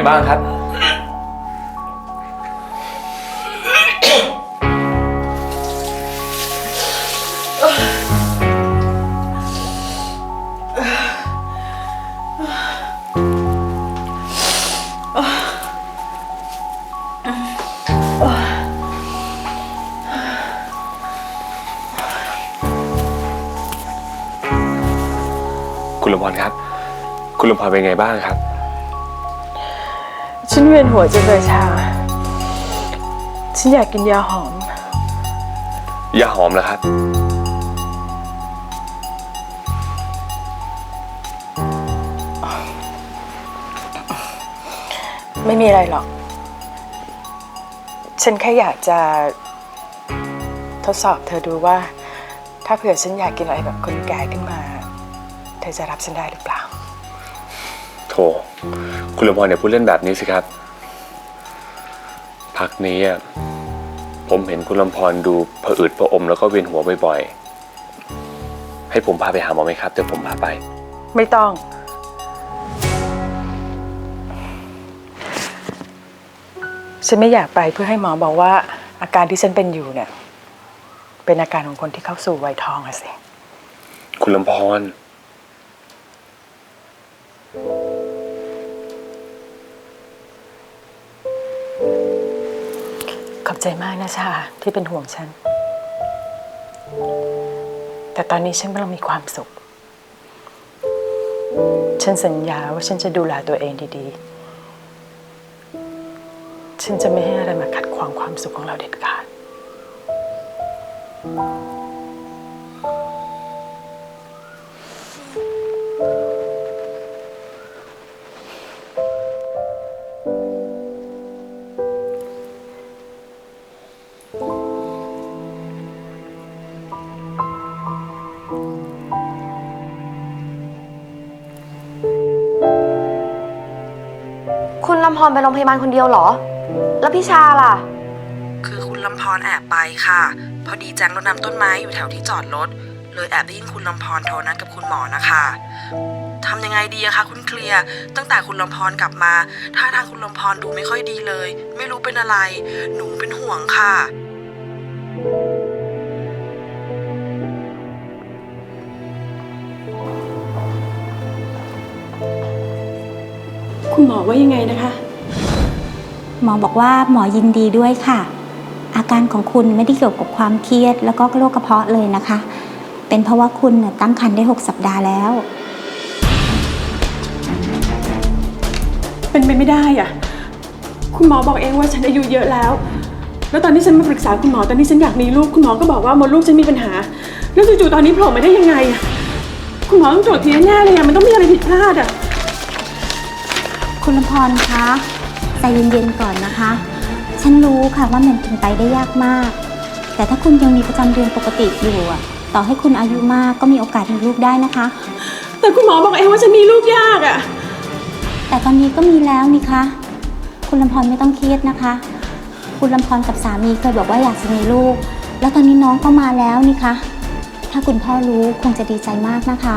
ไงบ้างครับ คุณลมพรครับ คุณลมพรเป็นไงบ้างครับ ฉันเวียนหัวจังเลยชา ฉันอยากกินยาหอม ยาหอมแล้วครับ ไม่มีอะไรหรอก ฉันแค่อยากจะ ทดสอบเธอดูว่า ถ้าเผื่อฉันอยากกินอะไรแบบคนแก่ขึ้นมา เธอจะรับฉันได้หรือเปล่า โถ คุณลมพรอย่าพูดเล่นแบบนี้สิครับ พักนี้อะผมเห็นคุณลมพรดูผะอืดผะอมแล้วก็เวียนหัวบ่อยๆ ให้ผมพาไปหาหมอไหมครับ เดี๋ยวผมพาไป ไม่ต้อง ฉันไม่อยากไปเพื่อให้หมอบอกว่า อาการที่ฉันเป็นอยู่เนี่ย เป็นอาการของคนที่เข้าสู่วัยทองอะสิ คุณลมพร ใจมากนะชาที่เป็นห่วงฉัน แต่ตอนนี้ฉันกำลังมีความสุข ฉันสัญญาว่าฉันจะดูแลตัวเองดีๆ ฉันจะไม่ให้อะไรมาขัดขวางความสุขของเราเด็ดขาดำพรไปโรงพยาบาลคนเดียวเหรอ แล้วพี่ชาล่ะ คือคุณลำพรแอบไปค่ะ พอดีแจงรดน้ำต้นไม้อยู่แถวที่จอดรถ เลยแอบได้ยินคุณลำพรโทรนัดกับคุณหมอนะคะทำยังไงดีอะคะคุณเคลียร์ตั้งแต่คุณลำพรกลับมาท่าทางคุณลำพรดูไม่ค่อยดีเลย ไม่รู้เป็นอะไร หนูเป็นห่วงค่ะ คุณหมอว่ายังไงนะคะ หมอบอกว่าหมอยินดีด้วยค่ะ อาการของคุณไม่ได้เกี่ยวกับความเครียด แล้วก็โรคกระเพาะเลยนะคะ เป็นเพราะว่าคุณน่ะตั้งครรภ์ได้ 6 สัปดาห์แล้ว เป็นไปไม่ได้อะคุณหมอบอกเองว่าฉันอายุเยอะแล้ว แล้วตอนที่ฉันมาปรึกษาคุณหมอตอนที่ฉันอยากมีลูกคุณหมอก็บอกว่ามดลูกฉันมีปัญหา แล้วจู่ๆตอนนี้โผล่มาได้ยังไงอะคุณหมอต้องตรวจทีแน่ๆเลยอะมันต้องมีอะไรผิดพลาดอะ คุณลำพรคะใจเย็นๆก่อนนะคะ ฉันรู้ค่ะว่ามันเป็นไปได้ยากมาก แต่ถ้าคุณยังมีประจำเดือนปกติอยู่อะต่อให้คุณอายุมากก็มีโอกาสมีลูกได้นะคะ แต่คุณหมอบอกเองว่าฉันมีลูกยากอะแต่ตอนนี้ก็มีแล้วนี่คะ คุณลำพรไม่ต้องเครียดนะคะ คุณลำพรกับสามีเคยบอกว่าอยากจะมีลูก แล้วตอนนี้น้องก็มาแล้วนี่คะ ถ้าคุณพ่อรู้คงจะดีใจมากนะคะ